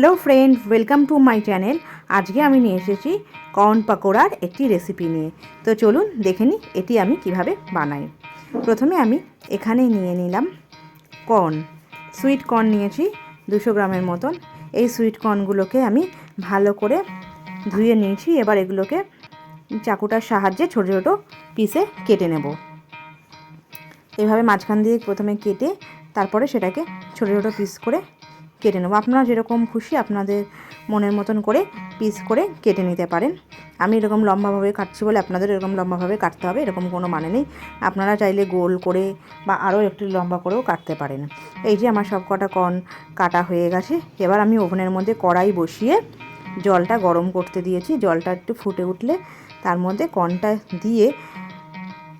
Hello friend welcome to my channel আজকে আমি নিয়ে এসেছি কর্ন পাকোড়ার একটি রেসিপি নিয়ে। তো চলুন দেখে নিই এটি আমি কীভাবে বানাই। প্রথমে আমি এখানে নিয়ে নিলাম কর্ন সুইট কর্ন নিয়েছি দুশো গ্রামের মতন। এই সুইট কর্নগুলোকে আমি ভালো করে ধুয়ে নিয়েছি। এবার এগুলোকে চাকুটার সাহায্যে ছোটো ছোটো পিসে কেটে নেব। এভাবে মাঝখান দিয়ে প্রথমে কেটে তারপরে সেটাকে ছোটো ছোটো পিস করে কেটে নেব। আপনারা যেরকম খুশি আপনাদের মনের মতন করে পিস করে কেটে নিতে পারেন। আমি এরকম লম্বাভাবে কাটছি বলে আপনাদের এরকম লম্বাভাবে কাটতে হবে, এরকম কোনো মানে নেই। আপনারা চাইলে গোল করে বা আরও একটু লম্বা করেও কাটতে পারেন। এই যে আমার সব কটা কর্ন কাটা হয়ে গেছে, এবার আমি ওভেনের মধ্যে কড়াই বসিয়ে জলটা গরম করতে দিয়েছি। জলটা একটু ফুটে উঠলে তার মধ্যে কর্নটা দিয়ে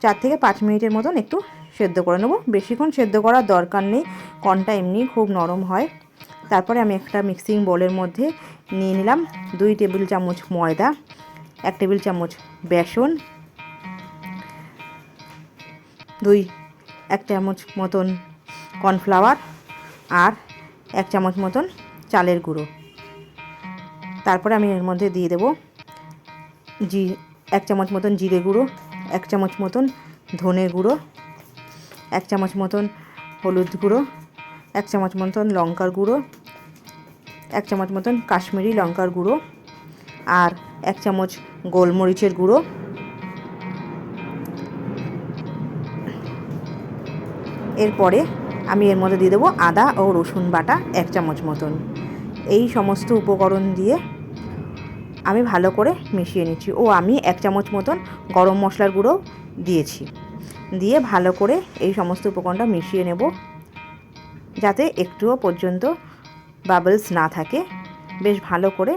চার থেকে পাঁচ মিনিটের মতন একটু সেদ্ধ করে নেব। বেশিক্ষণ সেদ্ধ করার দরকার নেই, কর্নটা এমনি খুব নরম হয়। তারপরে আমি একটা মিক্সিং বোলের মধ্যে নিয়ে নিলাম দুই টেবিল চামচ ময়দা, এক টেবিল চামচ বেসন, দুই, এক চামচ মতন কর্নফ্লাওয়ার আর এক চামচ মতন চালের গুঁড়ো। তারপরে আমি এর মধ্যে দিয়ে দেবো জি, এক চামচ মতন জিরে গুঁড়ো, এক চামচ মতন ধনে গুঁড়ো, এক চামচ মতন হলুদ গুঁড়ো, এক চামচ মতন লঙ্কার গুঁড়ো এক চামচ মতন কাশ্মীরি লঙ্কার গুঁড়ো আর এক চামচ গোলমরিচের গুঁড়ো। এরপরে আমি এর মধ্যে দিয়ে দেবো আদা ও রসুন বাটা এক চামচ মতন। এই সমস্ত উপকরণ দিয়ে আমি ভালো করে মিশিয়ে নিচ্ছি। ও আমি এক চামচ মতন গরম মশলার গুঁড়ো দিয়েছি। দিয়ে ভালো করে এই সমস্ত উপকরণটা মিশিয়ে নেব। যাতে একটুও পর্যন্ত বাবলস না থাকে, বেশ ভালো করে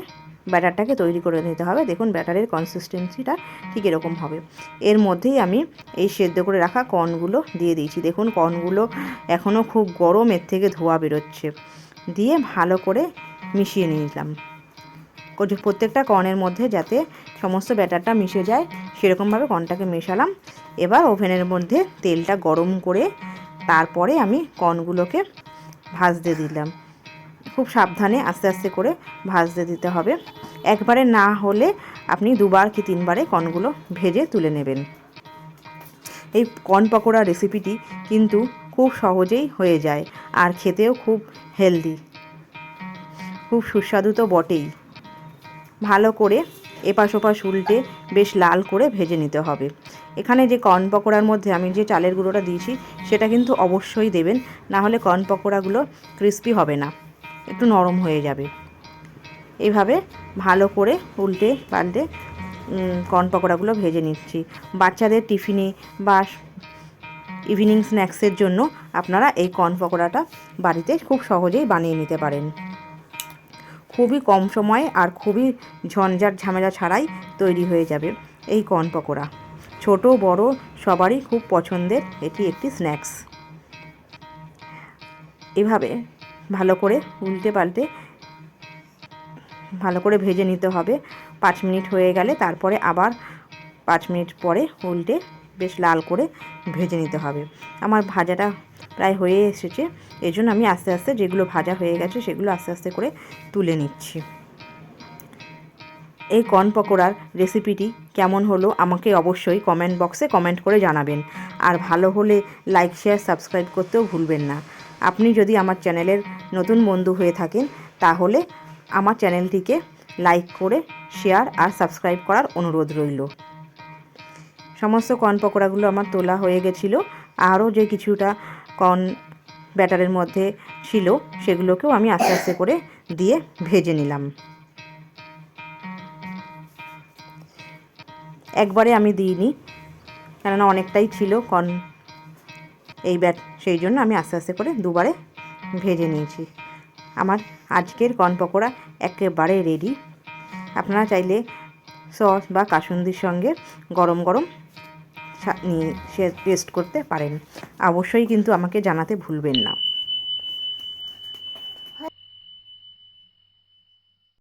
ব্যাটারটাকে তৈরি করে নিতে হবে। দেখুন, ব্যাটারের কনসিস্টেন্সিটা ঠিক এরকম হবে। এর মধ্যেই আমি এই সেদ্ধ করে রাখা কর্নগুলো দিয়ে দিয়েছি। দেখুন, কর্নগুলো এখনও খুব গরম, এর থেকে ধোয়া বেরোচ্ছে। দিয়ে ভালো করে মিশিয়ে নিলাম। প্রত্যেকটা কর্নের মধ্যে যাতে সমস্ত ব্যাটারটা মিশে যায়, সেরকমভাবে কর্নটাকে মেশালাম। এবার ওভেনের মধ্যে তেলটা গরম করে তারপরে আমি কর্নগুলোকে ভাজতে দিলাম। খুব সাবধানে আস্তে আস্তে করে ভাজতে দিতে হবে। একবারে না হলে আপনি দুবার কি তিনবারে কর্নগুলো ভেজে তুলে নেবেন। এই কর্ন পকোড়া রেসিপিটি কিন্তু খুব সহজেই হয়ে যায় আর খেতেও খুব হেলদি খুব সুস্বাদু তো বটেই। ভালো করে এপাশ ওপাশ উল্টে বেশ লাল করে ভেজে নিতে হবে। এখানে যে কর্ন পকোড়ার মধ্যে আমি যে চালের গুঁড়োটা দিয়েছি, সেটা কিন্তু অবশ্যই দেবেন, না হলে কর্ন পকোড়াগুলো ক্রিস্পি হবে না। একটু নরম হয়ে যাবে। এইভাবে ভালো করে উল্টে পাল্টে কর্ন পকোড়াগুলো ভেজে নিচ্ছি। বাচ্চাদের টিফিনে বা ইভিনিং স্ন্যাক্সের জন্য আপনারা এই কর্ন পকোড়াটা বাড়িতে খুব সহজেই বানিয়ে নিতে পারেন। খুবই কম সময়ে আর খুবই ঝঞ্ঝাট ঝামেলা ছাড়াই তৈরি হয়ে যাবে এই কর্ন পকোড়া। ছোট, বড়, সবারই খুব পছন্দের এটি একটি স্ন্যাক্স এভাবে ভালো করে উল্টে পাল্টে ভালো করে ভেজে নিতে হবে। পাঁচ মিনিট হয়ে গেলে তারপরে আবার পাঁচ মিনিট পরে উল্টে বেশ লাল করে ভেজে নিতে হবে। আমার ভাজাটা প্রায় হয়ে এসেছে। এই জন্য আমি আস্তে আস্তে যেগুলো ভাজা হয়ে গেছে সেগুলো আস্তে আস্তে করে তুলে নিচ্ছি। এই কর্ন পকোড়ার রেসিপিটি কেমন হলো আমাকে অবশ্যই কমেন্ট বক্সে কমেন্ট করে জানাবেন। আর ভালো হলে লাইক, শেয়ার, সাবস্ক্রাইব করতেও ভুলবেন না। আপনি যদি আমার চ্যানেলের নতুন বন্ধু হয়ে থাকেন, তাহলে আমার চ্যানেলটিকে লাইক করে, শেয়ার আর সাবস্ক্রাইব করার অনুরোধ রইল। সমস্ত কর্ন পকোড়াগুলো আমার তোলা হয়ে গেছিল। আরও যে কিছুটা কর্ন ব্যাটারের মধ্যে ছিল, সেগুলোকেও আমি আস্তে আস্তে করে দিয়ে ভেজে নিলাম। একবারে আমি দিইনি, কেননা অনেকটাই ছিল কর্ন এই ব্যাট, সেই জন্য আমি আস্তে আস্তে করে দুবারে ভেজে নিয়েছি। আমার আজকের কর্ন পকোড়া একেবারে রেডি আপনারা চাইলে সস বা কাসুন্দির সঙ্গে গরম গরম নিয়ে সে টেস্ট করতে পারেন। অবশ্যই কিন্তু আমাকে জানাতে ভুলবেন না।